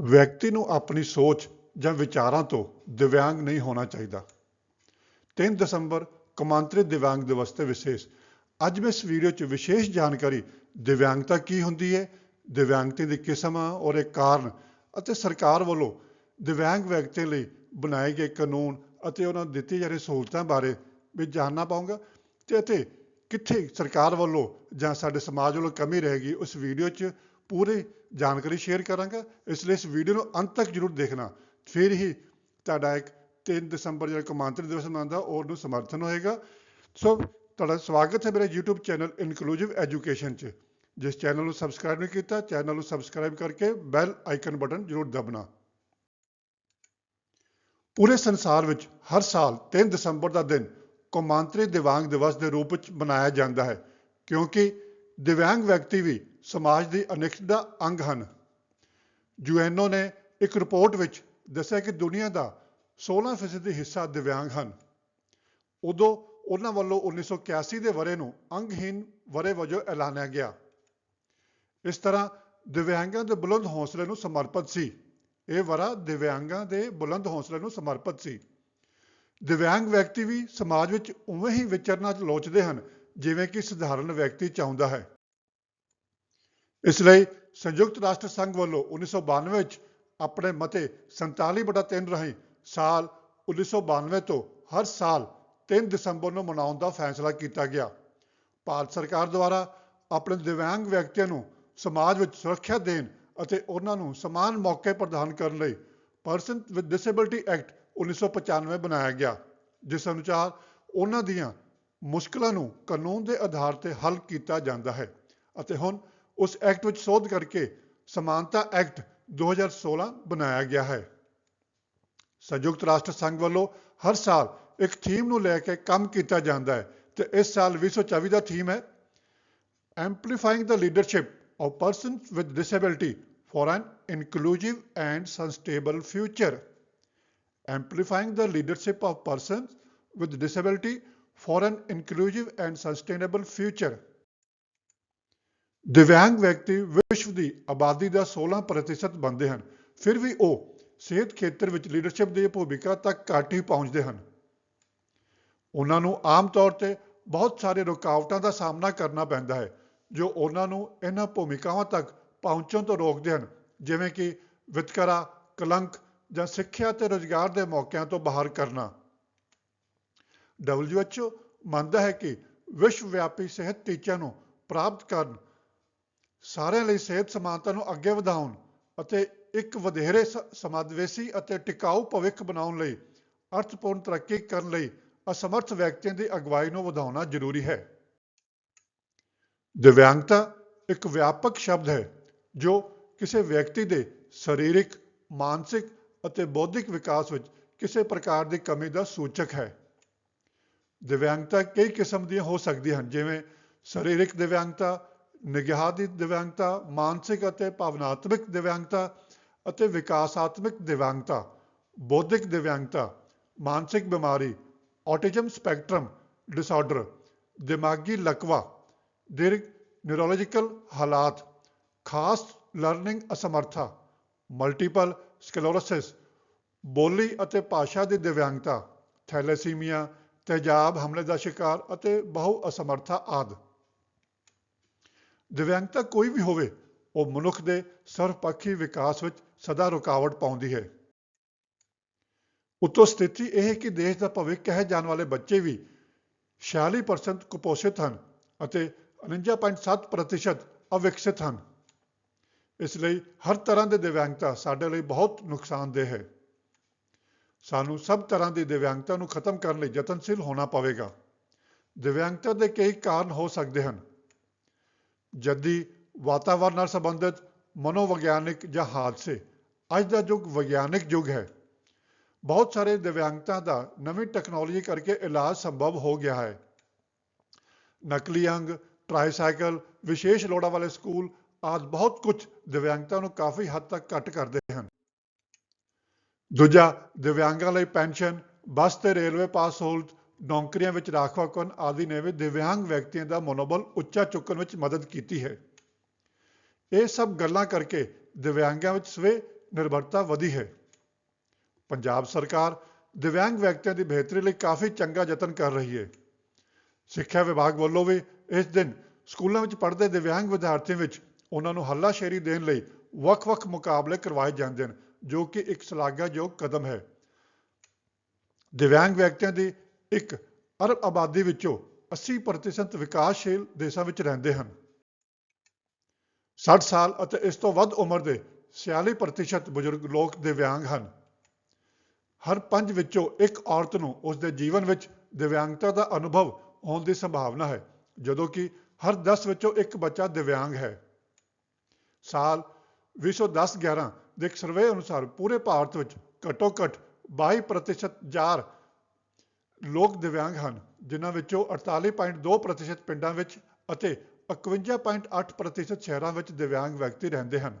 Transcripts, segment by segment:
ਵਿਅਕਤੀ ਨੂੰ ਆਪਣੀ ਸੋਚ ਜਾਂ ਵਿਚਾਰਾਂ ਤੋਂ ਦਿਵਿਆਂਗ ਨਹੀਂ ਹੋਣਾ ਚਾਹੀਦਾ। 3 ਦਸੰਬਰ, ਕੌਮਾਂਤਰੀ ਦਿਵਿਆਂਗ ਦਿਵਸ ਤੇ ਵਿਸ਼ੇਸ਼। ਅੱਜ ਮੈਂ ਇਸ ਵੀਡੀਓ 'ਚ ਵਿਸ਼ੇਸ਼ ਜਾਣਕਾਰੀ ਦਿਵਿਆਂਗਤਾ ਕੀ ਹੁੰਦੀ ਹੈ, ਦਿਵਿਆਂਗਤਾ ਦੀ ਕਿਸਮ ਔਰ ਇਹ ਕਾਰਨ ਅਤੇ ਸਰਕਾਰ ਵੱਲੋਂ ਦਿਵਿਆਂਗ ਵਿਅਕਤੀ ਲਈ ਬਣਾਏ ਗਏ ਕਾਨੂੰਨ ਅਤੇ ਉਹਨਾਂ ਨੂੰ ਦਿੱਤੀ ਜਾ ਰਹੀ ਸਹੂਲਤਾਂ ਬਾਰੇ ਵੀ ਜਾਣਨਾ ਪਾਉਂਗਾ ਤੇ ਅਤੇ ਕਿੱਥੇ ਸਰਕਾਰ ਵੱਲੋਂ ਜਾਂ ਸਾਡੇ ਸਮਾਜ ਵੱਲੋਂ ਕਮੀ ਰਹੇਗੀ, ਉਸ ਵੀਡੀਓ 'ਚ ਪੂਰੇ ਜਾਣਕਾਰੀ ਸ਼ੇਅਰ ਕਰਾਂਗਾ। ਇਸ ਲਈ ਇਸ ਵੀਡੀਓ ਨੂੰ ਅੰਤ ਤੱਕ ਜ਼ਰੂਰ ਦੇਖਣਾ। ਫਿਰ ਹੀ ਤੁਹਾਡਾ ਇੱਕ 3 ਦਸੰਬਰ ਜਿਹੜਾ ਕੌਮਾਂਤਰੀ ਦਿਵਸ ਮਨਾਉਂਦਾ, ਉਹ ਨੂੰ ਸਮਰਥਨ ਹੋਏਗਾ। ਸੋ ਤੁਹਾਡਾ ਸਵਾਗਤ ਹੈ ਮੇਰੇ YouTube ਚੈਨਲ ਇਨਕਲੂਸਿਵ ਐਜੂਕੇਸ਼ਨ 'ਚ, ਜਿਸ ਚੈਨਲ ਨੂੰ ਸਬਸਕ੍ਰਾਈਬ ਨਹੀਂ ਕੀਤਾ ਚੈਨਲ ਨੂੰ ਸਬਸਕ੍ਰਾਈਬ ਕਰਕੇ ਬੈਲ ਆਈਕਨ ਬਟਨ ਜ਼ਰੂਰ ਦਬਣਾ ਪੂਰੇ ਸੰਸਾਰ ਵਿੱਚ ਹਰ ਸਾਲ 3 ਦਸੰਬਰ ਦਾ ਦਿਨ ਕੌਮਾਂਤਰੀ ਦਿਵਾਂਗ ਦਿਵਸ ਦੇ ਰੂਪ ਵਿੱਚ ਮਨਾਇਆ ਜਾਂਦਾ ਹੈ, ਕਿਉਂਕਿ ਦਿਵਿਆਂਗ ਵਿਅਕਤੀ ਵੀ ਸਮਾਜ ਦੀ ਅਨਿੱਖੜ ਅੰਗ ਹਨ। ਯੂਐਨਓ ਨੇ ਇੱਕ ਰਿਪੋਰਟ ਵਿੱਚ ਦੱਸਿਆ ਕਿ ਦੁਨੀਆ ਦਾ 16% ਹਿੱਸਾ ਦਿਵਿਆਂਗ ਹਨ। ਉਦੋਂ ਉਹਨਾਂ ਵੱਲੋਂ 1981 ਦੇ ਵਰੇ ਨੂੰ ਅੰਗਹੀਨ ਵਰੇ ਵਜੋਂ ਐਲਾਨਿਆ ਗਿਆ। ਇਸ ਤਰ੍ਹਾਂ ਦਿਵਿਆਂਗਾਂ ਦੇ ਬੁਲੰਦ ਹੌਸਲੇ ਨੂੰ ਸਮਰਪਿਤ ਸੀ। ਇਹ ਵਰਾ ਦਿਵਿਆਂਗਾਂ ਦੇ ਬੁਲੰਦ ਹੌਸਲੇ ਨੂੰ ਸਮਰਪਿਤ ਸੀ। ਦਿਵਿਆਂਗ ਵਿਅਕਤੀ ਵੀ ਸਮਾਜ ਵਿੱਚ ਉਵੇਂ ਹੀ ਵਿਚਰਨਾ ਲੋਚਦੇ ਹਨ, ਜਿਵੇਂ ਕਿ ਸਧਾਰਨ ਵਿਅਕਤੀ ਚਾਹੁੰਦਾ ਹੈ। ਇਸ ਲਈ ਸੰਯੁਕਤ ਰਾਸ਼ਟਰ ਸੰਘ ਵੱਲੋਂ 1992 ਵਿੱਚ ਆਪਣੇ ਮਤੇ 47/3 ਰਾਹੀਂ ਸਾਲ 1992 ਤੋਂ ਹਰ ਸਾਲ 3 ਦਸੰਬਰ ਨੂੰ ਮਨਾਉਣ ਦਾ ਫੈਸਲਾ ਕੀਤਾ ਗਿਆ। ਭਾਰਤ ਸਰਕਾਰ ਦੁਆਰਾ ਆਪਣੇ ਦਿਵਿਆਂਗ ਵਿਅਕਤੀਆਂ ਨੂੰ ਸਮਾਜ ਵਿੱਚ ਸੁਰੱਖਿਆ ਦੇਣ ਅਤੇ ਉਹਨਾਂ ਨੂੰ ਸਮਾਨ ਮੌਕੇ ਪ੍ਰਦਾਨ ਕਰਨ ਲਈ ਪਰਸਨ ਵਿਦ ਡਿਸੇਬਿਲਟੀ ਐਕਟ 1995 ਬਣਾਇਆ ਗਿਆ, ਜਿਸ ਅਨੁਸਾਰ ਉਹਨਾਂ ਦੀਆਂ ਮੁਸ਼ਕਲਾਂ ਨੂੰ ਕਾਨੂੰਨ ਦੇ ਆਧਾਰ ਤੇ ਹੱਲ ਕੀਤਾ ਜਾਂਦਾ ਹੈ ਅਤੇ ਹੁਣ ਉਸ ਐਕਟ ਵਿੱਚ ਸੋਧ ਕਰਕੇ ਸਮਾਨਤਾ ਐਕਟ 2016 ਬਣਾਇਆ ਗਿਆ ਹੈ। ਸੰਯੁਕਤ ਰਾਸ਼ਟਰ ਸੰਘ ਵੱਲੋਂ ਹਰ ਸਾਲ ਇੱਕ ਥੀਮ ਨੂੰ ਲੈ ਕੇ ਕੰਮ ਕੀਤਾ ਜਾਂਦਾ ਹੈ ਤੇ ਇਸ ਸਾਲ 2024 ਦਾ ਥੀਮ ਹੈ amplifying the leadership of persons with disability for an inclusive and sustainable future amplifying the leadership of persons with disability for an inclusive and sustainable future. ਦਿਵਿਆਂਗ ਵਿਅਕਤੀ ਵਿਸ਼ਵ ਦੀ ਆਬਾਦੀ ਦਾ 16% ਬਣਦੇ ਹਨ, ਫਿਰ ਵੀ ਉਹ ਸਿਹਤ ਖੇਤਰ ਵਿੱਚ ਲੀਡਰਸ਼ਿਪ ਦੀ ਭੂਮਿਕਾ ਤੱਕ ਘੱਟ ਹੀ ਪਹੁੰਚਦੇ ਹਨ। ਉਹਨਾਂ ਨੂੰ ਆਮ ਤੌਰ ਤੇ ਬਹੁਤ ਸਾਰੇ ਰੁਕਾਵਟਾਂ ਦਾ ਸਾਹਮਣਾ ਕਰਨਾ ਪੈਂਦਾ ਹੈ, ਜੋ ਉਹਨਾਂ ਨੂੰ ਇਹਨਾਂ ਭੂਮਿਕਾਵਾਂ ਤੱਕ ਪਹੁੰਚਣ ਤੋਂ ਰੋਕਦੇ ਹਨ, ਜਿਵੇਂ ਕਿ ਵਿਤਕਰਾ, ਕਲੰਕ ਜਾਂ ਸਿੱਖਿਆ ਤੇ ਰੋਜ਼ਗਾਰ ਦੇ ਮੌਕਿਆਂ ਤੋਂ ਬਾਹਰ ਕਰਨਾ। WHO ਮੰਨਦਾ ਹੈ ਕਿ ਵਿਸ਼ਵ ਵਿਆਪੀ ਸਿਹਤ ਟੀਚਿਆਂ ਨੂੰ ਪ੍ਰਾਪਤ ਕਰਨ ਸਾਰਿਆਂ ਲਈ ਸਿਹਤ ਸਮਾਨਤਾ ਨੂੰ ਅੱਗੇ ਵਧਾਉਣ ਅਤੇ ਇੱਕ ਵਧੇਰੇ ਸਮਾਦਵੇਸੀ ਅਤੇ ਟਿਕਾਊ ਭਵਿੱਖ ਬਣਾਉਣ ਲਈ ਅਰਥਪੂਰਨ ਤਰੱਕੀ ਕਰਨ ਲਈ ਅਸਮਰਥ ਵਿਅਕਤੀਆਂ ਦੀ ਅਗਵਾਈ ਨੂੰ ਵਧਾਉਣਾ ਜ਼ਰੂਰੀ ਹੈ। ਦਿਵਿਆਂਗਤਾ ਇੱਕ ਵਿਆਪਕ ਸ਼ਬਦ ਹੈ, ਜੋ ਕਿਸੇ ਵਿਅਕਤੀ ਦੇ ਸਰੀਰਕ, ਮਾਨਸਿਕ ਅਤੇ ਬੌਧਿਕ ਵਿਕਾਸ ਵਿੱਚ ਕਿਸੇ ਪ੍ਰਕਾਰ ਦੀ ਕਮੀ ਦਾ ਸੂਚਕ ਹੈ। ਦਿਵਿਆਂਗਤਾ ਕਈ ਕਿਸਮ ਦੀਆਂ ਹੋ ਸਕਦੀਆਂ ਹਨ, ਜਿਵੇਂ ਸਰੀਰਕ ਦਿਵਿਆਂਗਤਾ ਨਿਗਾਹ ਦੀ ਦਿਵਿਆਂਗਤਾ, ਮਾਨਸਿਕ ਅਤੇ ਭਾਵਨਾਤਮਕ ਦਿਵਿਆਂਗਤਾ ਅਤੇ ਵਿਕਾਸਾਤਮਕ ਦਿਵਿਆਂਗਤਾ, ਬੌਧਿਕ ਦਿਵਿਆਂਗਤਾ, ਮਾਨਸਿਕ ਬਿਮਾਰੀ ਔਟਿਜ਼ਮ ਸਪੈਕਟਰਮ ਡਿਸਆਰਡਰ, ਦਿਮਾਗੀ ਲਕਵਾ ਦਿਰਗ ਨਿਊਰੋਲੋਜੀਕਲ ਹਾਲਾਤ, ਖਾਸ ਲਰਨਿੰਗ ਅਸਮਰਥਾ, ਮਲਟੀਪਲ ਸਕਲੇਰੋਸਿਸ, ਬੋਲੀ ਅਤੇ ਭਾਸ਼ਾ ਦੀ ਦਿਵਿਆਂਗਤਾ, ਥੈਲੇਸੀਮੀਆ, ਤੇਜ਼ਾਬ ਹਮਲੇ ਦਾ ਸ਼ਿਕਾਰ ਅਤੇ ਬਹੁ ਅਸਮਰਥਾ ਆਦਿ। ਦਿਵਿਆਂਗਤਾ ਕੋਈ ਵੀ ਹੋਵੇ, ਉਹ ਮਨੁੱਖ ਦੇ ਸਰਵਪੱਖੀ ਵਿਕਾਸ ਵਿੱਚ ਸਦਾ ਰੁਕਾਵਟ ਪਾਉਂਦੀ ਹੈ। ਉਤੋਂ ਸਥਿਤੀ ਇਹ ਹੈ ਕਿ ਦੇਸ਼ ਦਾ ਭਵਿੱਖ ਕਹੇ ਜਾਣ ਵਾਲੇ ਬੱਚੇ ਵੀ 46% ਕੁਪੋਸ਼ਿਤ ਹਨ ਅਤੇ 49.7% ਅਵਿਕਸਿਤ ਹਨ। ਇਸ ਲਈ ਹਰ ਤਰ੍ਹਾਂ ਦੇ ਦਿਵਿਆਂਗਤਾ ਸਾਡੇ ਲਈ ਬਹੁਤ ਨੁਕਸਾਨਦੇਹ ਹੈ। ਸਾਨੂੰ ਸਭ ਤਰ੍ਹਾਂ ਦੀ ਦਿਵਿਆਂਗਤਾ ਨੂੰ ਖਤਮ ਕਰਨ ਲਈ ਯਤਨਸ਼ੀਲ ਹੋਣਾ ਪਵੇਗਾ। ਦਿਵਿਆਂਗਤਾ ਦੇ ਕਈ ਕਾਰਨ ਹੋ ਸਕਦੇ ਹਨ। ਜੱਦੀ ਵਾਤਾਵਰਣ ਨਾਲ ਸੰਬੰਧਿਤ ਮਨੋਵਿਗਿਆਨਿਕ ਜਾਂ ਹਾਦਸੇ। ਅੱਜ ਦਾ ਯੁੱਗ ਵਿਗਿਆਨਕ ਯੁੱਗ ਹੈ। ਬਹੁਤ ਸਾਰੇ ਦਿਵਿਆਂਗਤਾ ਦਾ ਨਵੀਂ ਟੈਕਨੋਲੋਜੀ ਕਰਕੇ ਇਲਾਜ ਸੰਭਵ ਹੋ ਗਿਆ ਹੈ। ਨਕਲੀ ਅੰਗ, ਟ੍ਰਾਈਸਾਈਕਲ, ਵਿਸ਼ੇਸ਼ ਲੋੜਾਂ ਵਾਲੇ ਸਕੂਲ ਆਦਿ ਬਹੁਤ ਕੁਝ ਦਿਵਿਆਂਗਤਾ ਨੂੰ ਕਾਫੀ ਹੱਦ ਤੱਕ ਘੱਟ ਕਰਦੇ ਹਨ। ਦੂਜਾ, ਦਿਵਿਆਂਗਾਂ ਲਈ ਪੈਨਸ਼ਨ, ਬੱਸ ਤੇ ਰੇਲਵੇ ਪਾਸ ਸਹੂਲਤ ਨੌਕਰੀਆਂ ਵਿੱਚ ਰਾਖਵਾਂਕਰਨ ਆਦਿ ਨੇ ਵੀ ਦਿਵਿਆਂਗ ਵਿਅਕਤੀਆਂ ਦਾ ਮਨੋਬਲ ਉੱਚਾ ਚੁੱਕਣ ਵਿੱਚ ਮਦਦ ਕੀਤੀ ਹੈ। ਇਹ ਸਭ ਗੱਲਾਂ ਕਰਕੇ ਦਿਵਿਆਂਗਾਂ ਵਿੱਚ ਸਵੇ ਨਿਰਭਰਤਾ ਵਧੀ ਹੈ। ਪੰਜਾਬ ਸਰਕਾਰ ਦਿਵਿਆਂਗ ਵਿਅਕਤੀਆਂ ਦੀ ਬਿਹਤਰੀ ਲਈ ਕਾਫੀ ਚੰਗਾ ਯਤਨ ਕਰ ਰਹੀ ਹੈ। ਸਿੱਖਿਆ ਵਿਭਾਗ ਵੱਲੋਂ ਵੀ ਇਸ ਦਿਨ ਸਕੂਲਾਂ ਵਿੱਚ ਪੜ੍ਹਦੇ ਦਿਵਿਆਂਗ ਵਿਦਿਆਰਥੀਆਂ ਵਿੱਚ ਉਹਨਾਂ ਨੂੰ ਹੱਲਾਸ਼ੇਰੀ ਦੇਣ ਲਈ ਵੱਖ-ਵੱਖ ਮੁਕਾਬਲੇ ਕਰਵਾਏ ਜਾਂਦੇ ਹਨ, ਜੋ ਕਿ ਇੱਕ ਸ਼ਲਾਘਾਯੋਗ ਕਦਮ ਹੈ। ਦਿਵਿਆਂਗ ਵਿਅਕਤੀਆਂ ਦੀ ਇੱਕ ਅਰਬ ਆਬਾਦੀ ਵਿੱਚੋਂ 80% ਵਿਕਾਸਸ਼ੀਲ ਦੇਸ਼ਾਂ ਵਿੱਚ ਰਹਿੰਦੇ ਹਨ। 60 ਸਾਲ ਅਤੇ ਇਸ ਤੋਂ ਵੱਧ ਉਮਰ ਦੇ 46% ਬਜ਼ੁਰਗ ਲੋਕ ਦਿਵਿਆਂਗ ਹਨ। ਹਰ ਪੰਜ ਵਿੱਚੋਂ ਇੱਕ ਔਰਤ ਨੂੰ ਉਸ ਦੇ ਜੀਵਨ ਵਿੱਚ ਦਿਵਿਆਂਗਤਾ ਦਾ ਅਨੁਭਵ ਹੋਣ ਦੀ ਸੰਭਾਵਨਾ ਹੈ, ਜਦੋਂ ਕਿ ਹਰ 10 ਵਿੱਚੋਂ ਇੱਕ ਬੱਚਾ ਦਿਵਿਆਂਗ ਹੈ। ਸਾਲ 2010-11 ਦੇ ਇੱਕ ਸਰਵੇ ਅਨੁਸਾਰ ਪੂਰੇ ਭਾਰਤ ਵਿੱਚ ਘੱਟੋ-ਘੱਟ 22% ਜਾਰ ਲੋਕ ਦਿਵਿਆਂਗ ਹਨ, ਜਿਨ੍ਹਾਂ ਵਿੱਚੋਂ 48.2% ਪਿੰਡਾਂ ਵਿੱਚ ਅਤੇ 51.8% ਸ਼ਹਿਰਾਂ ਵਿੱਚ ਦਿਵਿਆਂਗ ਵਿਅਕਤੀ ਰਹਿੰਦੇ ਹਨ।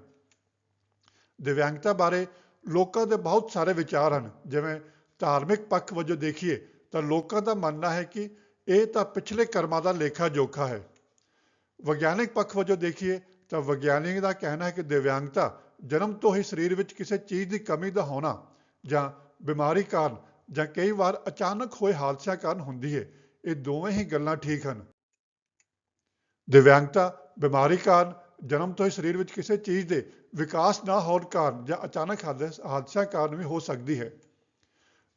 ਦਿਵਿਆਂਗਤਾ ਬਾਰੇ ਲੋਕਾਂ ਦੇ ਬਹੁਤ ਸਾਰੇ ਵਿਚਾਰ ਹਨ, ਜਿਵੇਂ ਧਾਰਮਿਕ ਪੱਖ ਵਜੋਂ ਦੇਖੀਏ ਤਾਂ ਲੋਕਾਂ ਦਾ ਮੰਨਣਾ ਹੈ ਕਿ ਇਹ ਤਾਂ ਪਿਛਲੇ ਕਰਮਾਂ ਦਾ ਲੇਖਾ ਜੋਖਾ ਹੈ। ਵਿਗਿਆਨਿਕ ਪੱਖ ਵਜੋਂ ਦੇਖੀਏ ਤਾਂ ਵਿਗਿਆਨਿਕ ਦਾ ਕਹਿਣਾ ਹੈ ਕਿ ਦਿਵਿਆਂਗਤਾ ਜਨਮ ਤੋਂ ਹੀ ਸਰੀਰ ਵਿੱਚ ਕਿਸੇ ਚੀਜ਼ ਦੀ ਕਮੀ ਦਾ ਹੋਣਾ ਜਾਂ ਬਿਮਾਰੀ ਕਾਰਨ ਜਾਂ ਕਈ ਵਾਰ ਅਚਾਨਕ ਹੋਏ ਹਾਦਸਿਆਂ ਕਾਰਨ ਹੁੰਦੀ ਹੈ। ਇਹ ਦੋਵੇਂ ਹੀ ਗੱਲਾਂ ਠੀਕ ਹਨ। ਦਿਵਿਆਂਗਤਾ ਬਿਮਾਰੀ ਕਾਰਨ, ਜਨਮ ਤੋਂ ਹੀ ਸਰੀਰ ਵਿੱਚ ਕਿਸੇ ਚੀਜ਼ ਦੇ ਵਿਕਾਸ ਨਾ ਹੋਣ ਕਾਰਨ ਜਾਂ ਅਚਾਨਕ ਹਾਦਸ- ਹਾਦਸਿਆਂ ਕਾਰਨ ਵੀ ਹੋ ਸਕਦੀ ਹੈ।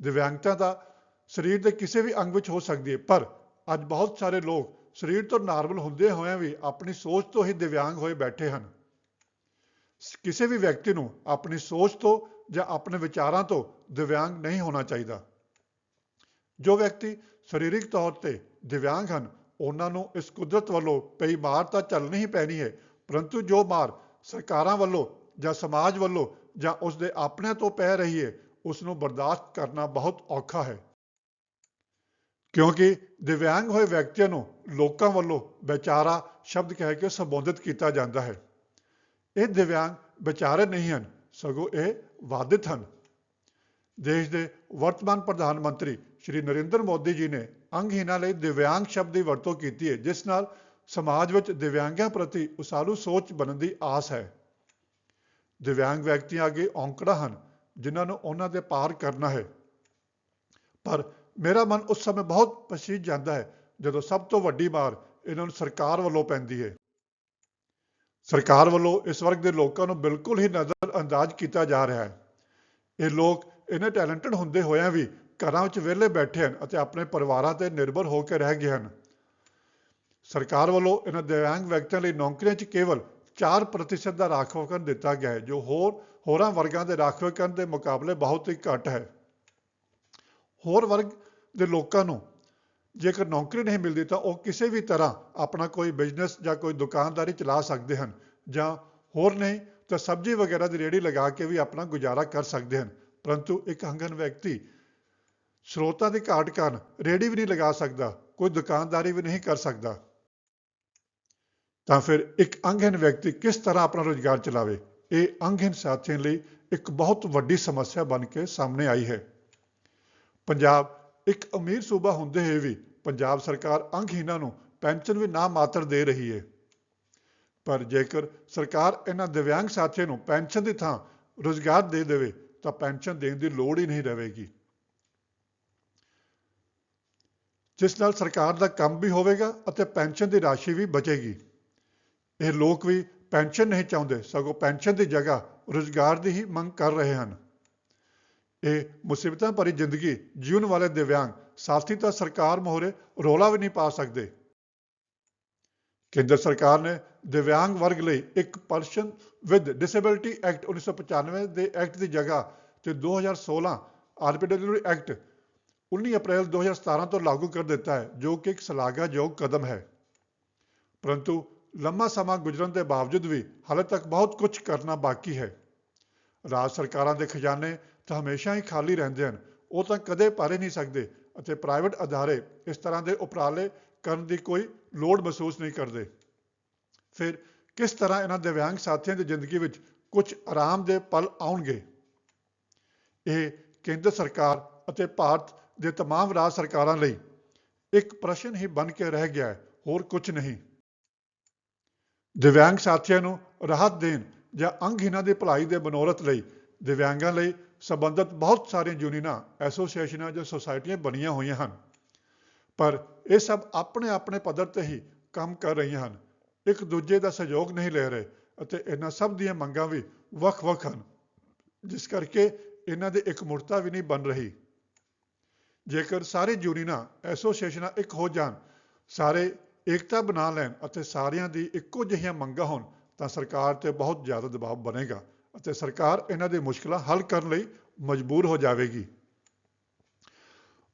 ਦਿਵਿਆਂਗਤਾ ਦਾ ਸਰੀਰ ਦੇ ਕਿਸੇ ਵੀ ਅੰਗ ਵਿੱਚ ਹੋ ਸਕਦੀ ਹੈ, ਪਰ ਅੱਜ ਬਹੁਤ ਸਾਰੇ ਲੋਕ ਸਰੀਰ ਤੋਂ ਨਾਰਮਲ ਹੁੰਦੇ ਹੋਇਆਂ ਵੀ ਆਪਣੀ ਸੋਚ ਤੋਂ ਹੀ ਦਿਵਿਆਂਗ ਹੋਏ ਬੈਠੇ ਹਨ। ਕਿਸੇ ਵੀ ਵਿਅਕਤੀ ਨੂੰ ਆਪਣੀ ਸੋਚ ਤੋਂ ਜਾਂ ਆਪਣੇ ਵਿਚਾਰਾਂ ਤੋਂ ਦਿਵਿਆਂਗ ਨਹੀਂ ਹੋਣਾ ਚਾਹੀਦਾ। ਜੋ ਵਿਅਕਤੀ ਸਰੀਰਕ ਤੌਰ ਤੇ ਦਿਵਿਆਂਗ ਹਨ, ਉਹਨਾਂ ਨੂੰ ਇਸ ਕੁਦਰਤ ਵੱਲੋਂ ਪਈ ਮਾਰ ਤਾਂ ਝੱਲਣੀ ਹੀ ਪੈਣੀ ਹੈ, ਪਰੰਤੂ ਜੋ ਮਾਰ ਸਰਕਾਰਾਂ ਵੱਲੋਂ ਜਾਂ ਸਮਾਜ ਵੱਲੋਂ ਜਾਂ ਉਸ ਦੇ ਆਪਣਿਆਂ ਤੋਂ ਪੈ ਰਹੀ ਹੈ, ਉਸ ਨੂੰ ਬਰਦਾਸ਼ਤ ਕਰਨਾ ਬਹੁਤ ਔਖਾ ਹੈ। ਕਿਉਂਕਿ ਦਿਵਿਆਂਗ ਹੋਏ ਵਿਅਕਤੀਆਂ ਨੂੰ ਲੋਕਾਂ ਵੱਲੋਂ ਵਿਚਾਰਾ ਸ਼ਬਦ ਕਹਿ ਕੇ ਸੰਬੋਧਿਤ ਕੀਤਾ ਜਾਂਦਾ ਹੈ। ਇਹ ਦਿਵਿਆਂਗ ਵਿਚਾਰੇ ਨਹੀਂ ਹਨ, ਸਗੋਂ ਇਹ ਵਾਧਿਤ ਹਨ ਦੇਸ਼ ਦੇ ਵਰਤਮਾਨ ਪ੍ਰਧਾਨ ਮੰਤਰੀ ਸ਼੍ਰੀ ਨਰਿੰਦਰ ਮੋਦੀ ਜੀ ਨੇ ਅੰਗਹੀਣਾਂ ਲਈ ਦਿਵਿਆਂਗ ਸ਼ਬਦ ਦੀ ਵਰਤੋਂ ਕੀਤੀ ਹੈ, ਜਿਸ ਨਾਲ ਸਮਾਜ ਵਿੱਚ ਦਿਵਿਆਂਗਾਂ ਪ੍ਰਤੀ ਉਸਾਰੂ ਸੋਚ ਬਣਨ ਦੀ ਆਸ ਹੈ। ਦਿਵਿਆਂਗ ਵਿਅਕਤੀਆਂ ਅੱਗੇ ਔਂਕੜਾ ਹਨ, ਜਿਨ੍ਹਾਂ ਨੂੰ ਉਹਨਾਂ ਦੇ ਪਾਰ ਕਰਨਾ ਹੈ। ਪਰ ਮੇਰਾ ਮਨ ਉਸ ਸਮੇਂ ਬਹੁਤ ਪਛੀਜ ਜਾਂਦਾ ਹੈ, ਜਦੋਂ ਸਭ ਤੋਂ ਵੱਡੀ ਮਾਰ ਇਹਨਾਂ ਨੂੰ ਸਰਕਾਰ ਵੱਲੋਂ ਪੈਂਦੀ ਹੈ। ਸਰਕਾਰ ਵੱਲੋਂ ਇਸ ਵਰਗ ਦੇ ਲੋਕਾਂ ਨੂੰ ਬਿਲਕੁਲ ਹੀ ਨਜ਼ਰ ਅੰਦਾਜ਼ ਕੀਤਾ ਜਾ ਰਿਹਾ ਹੈ। ਇਹ ਲੋਕ ਇੰਨੇ ਟੈਲੈਂਟਡ ਹੁੰਦੇ ਹੋਇਆਂ ਵੀ ਘਰਾਂ ਵਿੱਚ ਵਿਹਲੇ ਬੈਠੇ ਹਨ ਅਤੇ ਆਪਣੇ ਪਰਿਵਾਰਾਂ ਤੇ ਨਿਰਭਰ ਹੋ ਕੇ ਰਹਿ ਗਏ ਹਨ। ਸਰਕਾਰ ਵੱਲੋਂ ਇਹਨਾਂ ਦਿਵਿਆਂਗ ਵਿਅਕਤੀਆਂ ਲਈ ਨੌਕਰੀਆਂ 'ਚ ਕੇਵਲ 4% ਦਾ ਰਾਖਵਾਂਕਨ ਦਿੱਤਾ ਗਿਆ ਹੈ, ਜੋ ਹੋਰ, ਹੋਰਾਂ ਵਰਗਾਂ ਦੇ ਰਾਖਵਾਂਕਨ ਦੇ ਮੁਕਾਬਲੇ ਬਹੁਤ ਹੀ ਘੱਟ ਹੈ। ਹੋਰ ਵਰਗ ਦੇ ਲੋਕਾਂ ਨੂੰ ਜੇਕਰ ਨੌਕਰੀ ਨਹੀਂ ਮਿਲਦੀ ਤਾਂ ਉਹ ਕਿਸੇ ਵੀ ਤਰ੍ਹਾਂ ਆਪਣਾ ਕੋਈ ਬਿਜ਼ਨਸ ਜਾਂ ਕੋਈ ਦੁਕਾਨਦਾਰੀ ਚਲਾ ਸਕਦੇ ਹਨ ਜਾਂ ਹੋਰ ਨਹੀਂ ਤਾਂ ਸਬਜ਼ੀ ਵਗੈਰਾ ਦੀ ਰੇਹੜੀ ਲਗਾ ਕੇ ਵੀ ਆਪਣਾ ਗੁਜ਼ਾਰਾ ਕਰ ਸਕਦੇ ਹਨ। ਪਰੰਤੂ ਇੱਕ ਅੰਗਨ ਵਿਅਕਤੀ ਸਰੋਤਾਂ ਦੀ ਘਾਟ ਕਾਰਨ ਰੇਹੜੀ ਵੀ ਨਹੀਂ ਲਗਾ ਸਕਦਾ, ਕੋਈ ਦੁਕਾਨਦਾਰੀ ਵੀ ਨਹੀਂ ਕਰ ਸਕਦਾ। ਤਾਂ ਫਿਰ ਇੱਕ ਅੰਗਹੀਨ ਵਿਅਕਤੀ ਕਿਸ ਤਰ੍ਹਾਂ ਆਪਣਾ ਰੋਜ਼ਗਾਰ ਚਲਾਵੇ? ਇਹ ਅੰਗਹੀਨ ਸਾਥੀਆਂ ਲਈ ਇੱਕ ਬਹੁਤ ਵੱਡੀ ਸਮੱਸਿਆ ਬਣ ਕੇ ਸਾਹਮਣੇ ਆਈ ਹੈ। ਪੰਜਾਬ ਇੱਕ ਅਮੀਰ ਸੂਬਾ ਹੁੰਦੇ ਹੋਏ ਵੀ ਪੰਜਾਬ ਸਰਕਾਰ ਅੰਗਹੀਣਾਂ ਨੂੰ ਪੈਨਸ਼ਨ ਵੀ ਨਾ ਮਾਤਰ ਦੇ ਰਹੀ ਹੈ ਪਰ ਜੇਕਰ ਸਰਕਾਰ ਇਹਨਾਂ ਦਿਵਿਆਂਗ ਸਾਥੀਆਂ ਨੂੰ ਪੈਨਸ਼ਨ ਦੀ ਥਾਂ ਰੋਜ਼ਗਾਰ ਦੇ ਦੇਵੇ, ਤਾਂ ਪੈਨਸ਼ਨ ਦੇਣ ਦੀ ਲੋੜ ਹੀ ਨਹੀਂ ਰਹੇਗੀ। ਜਿਸ ਨਾਲ ਸਰਕਾਰ ਦਾ ਕੰਮ ਵੀ ਹੋਵੇਗਾ ਅਤੇ ਪੈਨਸ਼ਨ ਦੀ ਰਾਸ਼ੀ ਵੀ ਬਚੇਗੀ। ਇਹ ਲੋਕ ਵੀ ਪੈਨਸ਼ਨ ਨਹੀਂ ਚਾਹੁੰਦੇ, ਸਗੋਂ ਪੈਨਸ਼ਨ ਦੀ ਜਗ੍ਹਾ ਰੋਜ਼ਗਾਰ ਦੀ ਹੀ ਮੰਗ ਕਰ ਰਹੇ ਹਨ। ਇਹ ਮੁਸੀਬਤਾਂ ਭਰੀ ਜ਼ਿੰਦਗੀ ਜੀਉਣ ਵਾਲੇ ਦਿਵਿਆਂਗ ਸਾਥੀ ਤਾਂ ਸਰਕਾਰ ਮੋਹਰੇ ਰੋਲਾ ਵੀ ਨਹੀਂ ਪਾ ਸਕਦੇ। ਕੇਂਦਰ ਸਰਕਾਰ ਨੇ ਦਿਵਿਆਂਗ ਵਰਗ ਲਈ ਇੱਕ ਪਰਸਨ ਵਿਦ ਡਿਸੇਬਿਲਿਟੀ ਐਕਟ 1995 ਦੇ ਐਕਟ ਦੀ ਜਗ੍ਹਾ ਤੇ 2016 ਆਰਬੀਡਬਲਯੂ ਐਕਟ 19 ਅਪ੍ਰੈਲ 2017 ਤੋਂ ਲਾਗੂ ਕਰ ਦਿੱਤਾ ਹੈ, ਜੋ ਕਿ ਇੱਕ ਸ਼ਲਾਘਾਯੋਗ ਕਦਮ ਹੈ। ਪਰੰਤੂ ਲੰਮਾ ਸਮਾਂ ਗੁਜ਼ਰਨ ਦੇ ਬਾਵਜੂਦ ਵੀ ਹਾਲੇ ਤੱਕ ਬਹੁਤ ਕੁਝ ਕਰਨਾ ਬਾਕੀ ਹੈ। ਰਾਜ ਸਰਕਾਰਾਂ ਦੇ ਖਜ਼ਾਨੇ ਤਾਂ ਹਮੇਸ਼ਾ ਹੀ ਖਾਲੀ ਰਹਿੰਦੇ ਹਨ ਉਹ ਤਾਂ ਕਦੇ ਭਰੇ ਨਹੀਂ ਸਕਦੇ ਅਤੇ ਪ੍ਰਾਈਵੇਟ ਅਦਾਰੇ ਇਸ ਤਰ੍ਹਾਂ ਦੇ ਉਪਰਾਲੇ ਕਰਨ ਦੀ ਕੋਈ ਲੋੜ ਮਹਿਸੂਸ ਨਹੀਂ ਕਰਦੇ ਫਿਰ ਕਿਸ ਤਰ੍ਹਾਂ ਇਹਨਾਂ ਦਿਵਿਆਂਗ ਸਾਥੀਆਂ ਦੀ ਜ਼ਿੰਦਗੀ ਵਿੱਚ ਕੁਝ ਆਰਾਮ ਦੇ ਪਲ ਆਉਣਗੇ ਇਹ ਕੇਂਦਰ ਸਰਕਾਰ ਅਤੇ ਭਾਰਤ ਦੇ तमाम ਰਾਜ ਸਰਕਾਰਾਂ ਲਈ ਇੱਕ ਪ੍ਰਸ਼ਨ ਹੀ ਬਣ ਕੇ ਰਹਿ ਗਿਆ ਹੈ ਹੋਰ ਕੁਝ ਨਹੀਂ ਦਿਵਿਆਂਗ ਸਾਥੀਆਂ ਨੂੰ ਰਾਹਤ ਦੇਣ ਜਾਂ ਅੰਗਹੀਣਾਂ ਦੀ ਭਲਾਈ ਦੇ ਮਨੋਰਥ ਲਈ ਦਿਵਿਆਂਗਾਂ ਲਈ ਸੰਬੰਧਿਤ ਬਹੁਤ ਸਾਰੀਆਂ ਯੂਨੀਅਨਾਂ ਐਸੋਸੀਏਸ਼ਨਾਂ ਜਾਂ ਸੁਸਾਇਟੀਆਂ ਬਣੀਆਂ ਹੋਈਆਂ ਹਨ। ਪਰ ਇਹ ਸਭ ਆਪਣੇ ਆਪਣੇ ਪੱਧਰ ਤੇ ਹੀ ਕੰਮ ਕਰ ਰਹੀਆਂ ਹਨ। ਇੱਕ ਦੂਜੇ ਦਾ ਸਹਿਯੋਗ ਨਹੀਂ ਲੈ ਰਹੇ ਅਤੇ ਇਹਨਾਂ ਸਭ ਦੀਆਂ ਮੰਗਾਂ ਵੀ ਵੱਖ-ਵੱਖ ਹਨ। ਜਿਸ ਕਰਕੇ ਇਹਨਾਂ ਦੇ ਇਕਮੁੱਠਤਾ ਵੀ ਨਹੀਂ ਬਣ ਰਹੀ। ਜੇਕਰ ਸਾਰੇ ਯੂਨੀਅਨਾਂ ਐਸੋਸੀਏਸ਼ਨਾਂ ਇੱਕ ਹੋ ਜਾਣ, ਸਾਰੇ ਏਕਤਾ ਬਣਾ ਲੈਣ ਅਤੇ ਸਾਰਿਆਂ ਦੀ ਇੱਕੋ ਜਿਹੀਆਂ ਮੰਗਾਂ ਹੋਣ, ਤਾਂ ਸਰਕਾਰ ਤੇ ਬਹੁਤ ਜ਼ਿਆਦਾ ਦਬਾਅ ਬਣੇਗਾ। ਅਤੇ ਸਰਕਾਰ ਇਹਨਾਂ ਦੀ ਮੁਸ਼ਕਲਾਂ ਹੱਲ ਕਰਨ ਲਈ ਮਜਬੂਰ ਹੋ ਜਾਵੇਗੀ।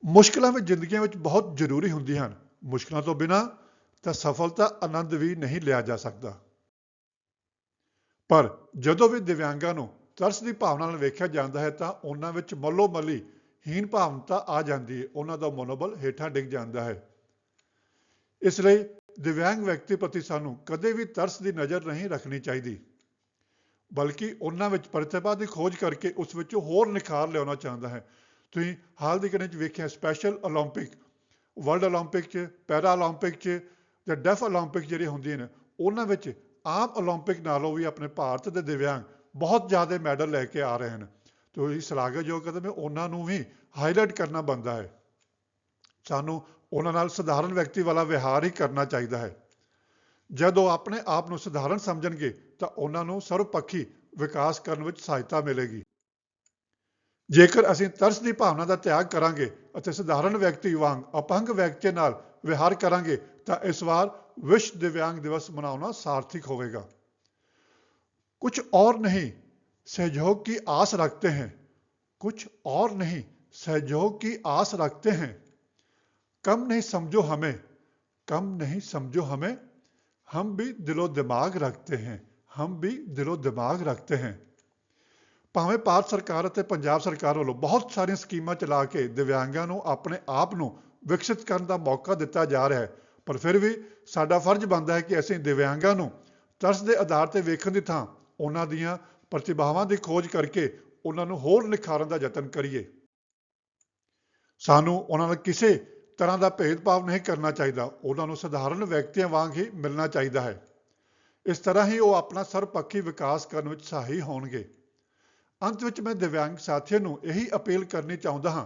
ਮੁਸ਼ਕਲਾਂ ਵੀ ਜ਼ਿੰਦਗੀਆਂ ਵਿੱਚ ਬਹੁਤ ਜ਼ਰੂਰੀ ਹੁੰਦੀਆਂ ਹਨ। ਮੁਸ਼ਕਲਾਂ ਤੋਂ ਬਿਨਾਂ ਤਾਂ ਸਫਲਤਾ ਆਨੰਦ ਵੀ ਨਹੀਂ ਲਿਆ ਜਾ ਸਕਦਾ। ਪਰ ਜਦੋਂ ਵੀ ਦਿਵਿਆਂਗਾਂ ਨੂੰ ਤਰਸ ਦੀ ਭਾਵਨਾ ਨਾਲ ਵੇਖਿਆ ਜਾਂਦਾ ਹੈ ਤਾਂ ਉਹਨਾਂ ਵਿੱਚ ਮੱਲੋ ਮੱਲੀ ਹੀਨ ਭਾਵਨਾ ਆ ਜਾਂਦੀ ਹੈ। ਉਹਨਾਂ ਦਾ ਮਨੋਬਲ ਹੇਠਾਂ ਡਿੱਗ ਜਾਂਦਾ ਹੈ। ਇਸ ਲਈ ਦਿਵਿਆਂਗ ਵਿਅਕਤੀ ਪ੍ਰਤੀ ਸਾਨੂੰ ਕਦੇ ਵੀ ਤਰਸ ਦੀ ਨਜ਼ਰ ਨਹੀਂ ਰੱਖਣੀ ਚਾਹੀਦੀ। ਬਲਕਿ ਉਹਨਾਂ ਵਿੱਚ ਪ੍ਰਤਿਭਾ ਦੀ ਖੋਜ ਕਰਕੇ ਉਸ ਵਿੱਚ ਹੋਰ ਨਿਖਾਰ ਲਿਆਉਣਾ ਚਾਹੁੰਦਾ ਹੈ ਤੁਸੀਂ ਹਾਲ ਦੀ ਘੜੀ 'ਚ ਵੇਖਿਆ ਸਪੈਸ਼ਲ 올림픽 ਵਰਲਡ 올림픽 'ਚ ਪੈਰਾ 올림픽 'ਚ ਜਾਂ ਡੈਫ 올림픽 ਜਿਹੜੇ ਹੁੰਦੀਆਂ ਨੇ ਉਹਨਾਂ ਵਿੱਚ ਆਮ 올림픽 ਨਾਲੋਂ ਵੀ ਆਪਣੇ ਭਾਰਤ ਦੇ ਦਿਵਿਆਂਗ ਬਹੁਤ ਜ਼ਿਆਦਾ ਮੈਡਲ ਲੈ ਕੇ ਆ ਰਹੇ ਹਨ ਤੇ ਇਹ ਸ਼ਲਾਘਾਯੋਗ ਕਦਮ ਹੈ ਉਹਨਾਂ ਨੂੰ ਵੀ ਹਾਈਲਾਈਟ ਕਰਨਾ ਬੰਦਾ ਹੈ ਸਾਨੂੰ ਉਹਨਾਂ ਨਾਲ ਸਧਾਰਨ ਵਿਅਕਤੀ ਵਾਲਾ ਵਿਹਾਰ ਹੀ ਕਰਨਾ ਚਾਹੀਦਾ ਹੈ ਜਦੋਂ ਆਪਣੇ ਆਪ ਨੂੰ ਸਧਾਰਨ ਸਮਝਣਗੇ ਤਾਂ ਉਹਨਾਂ ਨੂੰ ਸਰਵਪੱਖੀ ਵਿਕਾਸ ਕਰਨ ਵਿੱਚ ਸਹਾਇਤਾ ਮਿਲੇਗੀ ਜੇਕਰ ਅਸੀਂ ਤਰਸ ਦੀ ਭਾਵਨਾ ਦਾ ਤਿਆਗ ਕਰਾਂਗੇ ਅਤੇ ਸਧਾਰਨ ਵਿਅਕਤੀ ਵਾਂਗ ਅਪੰਗ ਵਿਅਕਤੀ ਨਾਲ ਵਿਹਾਰ ਕਰਾਂਗੇ ਤਾਂ ਇਸ ਵਾਰ ਵਿਸ਼ਵ ਦਿਵਿਆਂਗ ਦਿਵਸ ਮਨਾਉਣਾ ਸਾਰਥਿਕ ਹੋਵੇਗਾ कुछ और नहीं सहयोग की आस रखते हैं कुछ और नहीं सहयोग की आस रखते हैं कम नहीं समझो हमें कम नहीं समझो हमें हम भी दिलो दिमाग रखते हैं हम भी दिलो दिमाग रखते हैं ਭਾਵੇਂ ਭਾਰਤ ਸਰਕਾਰ ਅਤੇ ਪੰਜਾਬ ਸਰਕਾਰ ਵੱਲੋਂ ਬਹੁਤ ਸਾਰੀਆਂ ਸਕੀਮਾਂ ਚਲਾ ਕੇ ਦਿਵਿਆਂਗਾਂ ਨੂੰ ਆਪਣੇ ਆਪ ਨੂੰ ਵਿਕਸਿਤ ਕਰਨ ਦਾ ਮੌਕਾ ਦਿੱਤਾ ਜਾ ਰਿਹਾ ਹੈ ਪਰ ਫਿਰ ਵੀ ਸਾਡਾ ਫਰਜ਼ ਬਣਦਾ ਹੈ ਕਿ ਅਸੀਂ ਦਿਵਿਆਂਗਾਂ ਨੂੰ ਤਰਸ ਦੇ ਆਧਾਰ ਤੇ ਵੇਖਣ ਦੀ ਥਾਂ ਉਹਨਾਂ ਦੀਆਂ ਪ੍ਰਤਿਭਾਵਾਂ ਦੀ ਖੋਜ ਕਰਕੇ ਉਹਨਾਂ ਨੂੰ ਹੋਰ ਨਿਖਾਰਨ ਦਾ ਯਤਨ ਕਰੀਏ ਸਾਨੂੰ ਉਹਨਾਂ ਨਾਲ ਕਿਸੇ ਤਰ੍ਹਾਂ ਦਾ ਭੇਦਭਾਵ ਨਹੀਂ ਕਰਨਾ ਚਾਹੀਦਾ। ਉਹਨਾਂ ਨੂੰ ਸਧਾਰਨ ਵਿਅਕਤੀਆਂ ਵਾਂਗ ਹੀ ਮਿਲਣਾ ਚਾਹੀਦਾ ਹੈ। ਇਸ ਤਰ੍ਹਾਂ ਹੀ ਉਹ ਆਪਣਾ ਸਰਪੱਖੀ ਵਿਕਾਸ ਕਰਨ ਵਿੱਚ ਸਹਾਈ ਹੋਣਗੇ। ਅੰਤ ਵਿੱਚ ਮੈਂ ਦਿਵਿਆਂਗ ਸਾਥੀਆਂ ਨੂੰ ਇਹੀ ਅਪੀਲ ਕਰਨੀ ਚਾਹੁੰਦਾ ਹਾਂ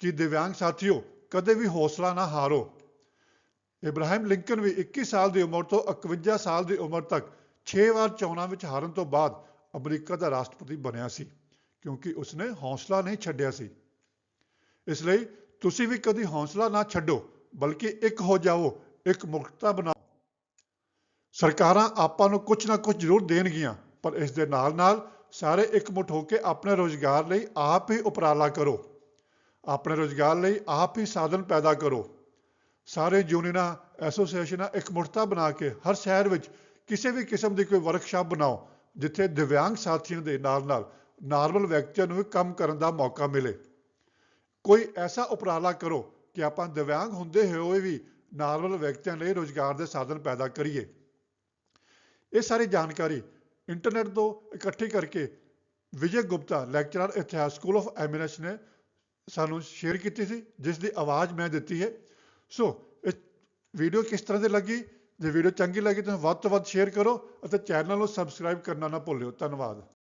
ਕਿ ਦਿਵਿਆਂਗ ਸਾਥੀਓ, ਕਦੇ ਵੀ ਹੌਸਲਾ ਨਾ ਹਾਰੋ। ਇਬਰਾਹਿਮ ਲਿੰਕਨ ਵੀ 21 ਸਾਲ ਦੀ ਉਮਰ ਤੋਂ 51 ਸਾਲ ਦੀ ਉਮਰ ਤੱਕ 6 ਵਾਰ ਚੋਣਾਂ ਵਿੱਚ ਹਾਰਨ ਤੋਂ ਬਾਅਦ ਅਮਰੀਕਾ ਦਾ ਰਾਸ਼ਟਰਪਤੀ ਬਣਿਆ ਸੀ, ਕਿਉਂਕਿ ਉਸਨੇ ਹੌਸਲਾ ਨਹੀਂ ਛੱਡਿਆ ਸੀ। ਇਸ ਲਈ ਤੁਸੀਂ ਵੀ ਕਦੀ ਹੌਸਲਾ ਨਾ ਛੱਡੋ, ਬਲਕਿ ਇੱਕ ਹੋ ਜਾਓ, ਇੱਕ ਮੁਕਤਾ ਬਣਾਓ ਸਰਕਾਰਾਂ ਆਪਾਂ ਨੂੰ ਕੁਝ ਨਾ ਕੁਝ ਜ਼ਰੂਰ ਦੇਣਗੀਆਂ, ਪਰ ਇਸ ਦੇ ਨਾਲ ਨਾਲ ਸਾਰੇ ਇਕਮੁੱਠ ਹੋ ਕੇ ਆਪਣੇ ਰੋਜ਼ਗਾਰ ਲਈ ਆਪ ਹੀ ਉਪਰਾਲਾ ਕਰੋ। ਆਪਣੇ ਰੋਜ਼ਗਾਰ ਲਈ ਆਪ ਹੀ ਸਾਧਨ ਪੈਦਾ ਕਰੋ। ਸਾਰੇ ਯੂਨੀਅਨਾਂ, ਐਸੋਸੀਏਸ਼ਨਾਂ ਇਕਮੁੱਠਤਾ ਬਣਾ ਕੇ ਹਰ ਸ਼ਹਿਰ ਵਿੱਚ ਕਿਸੇ ਵੀ ਕਿਸਮ ਦੀ ਕੋਈ ਵਰਕਸ਼ਾਪ ਬਣਾਓ, ਜਿੱਥੇ ਦਿਵਿਆਂਗ ਸਾਥੀਆਂ ਦੇ ਨਾਲ ਨਾਲ ਨਾਰਮਲ ਵਿਅਕਤੀਆਂ ਨੂੰ ਵੀ ਕੰਮ ਕਰਨ ਦਾ ਮੌਕਾ ਮਿਲੇ। ਕੋਈ ਐਸਾ ਉਪਰਾਲਾ ਕਰੋ ਕਿ ਆਪਾਂ ਦਿਵਿਆਂਗ ਹੁੰਦੇ ਹੋਏ ਵੀ ਨਾਰਮਲ ਵਿਅਕਤੀਆਂ ਲਈ ਰੋਜ਼ਗਾਰ ਦੇ ਸਾਧਨ ਪੈਦਾ ਕਰੀਏ। ਇਹ ਸਾਰੀ ਜਾਣਕਾਰੀ ਇੰਟਰਨੈਟ ਤੋਂ ਇਕੱਠੀ ਕਰਕੇ ਵਿਜੇ ਗੁਪਤਾ, ਲੈਕਚਰਰ ਇਤਿਹਾਸ ਸਕੂਲ ਆਫ ਐਮਿਨੈਂਸ ਨੇ ਸਾਨੂੰ ਸ਼ੇਅਰ ਕੀਤੀ ਸੀ, ਜਿਸ ਦੀ ਆਵਾਜ਼ ਮੈਂ ਦਿੱਤੀ ਹੈ। ਸੋ ਇਸ ਵੀਡੀਓ ਕਿਸ ਤਰ੍ਹਾਂ ਦੀ ਲੱਗੀ? ਜੇ ਵੀਡੀਓ ਚੰਗੀ ਲੱਗੀ ਤਾਂ ਵੱਧ ਤੋਂ ਵੱਧ ਸ਼ੇਅਰ ਕਰੋ ਅਤੇ ਚੈਨਲ ਨੂੰ ਸਬਸਕ੍ਰਾਈਬ ਕਰਨਾ ਨਾ ਭੁੱਲਿਓ। ਧੰਨਵਾਦ।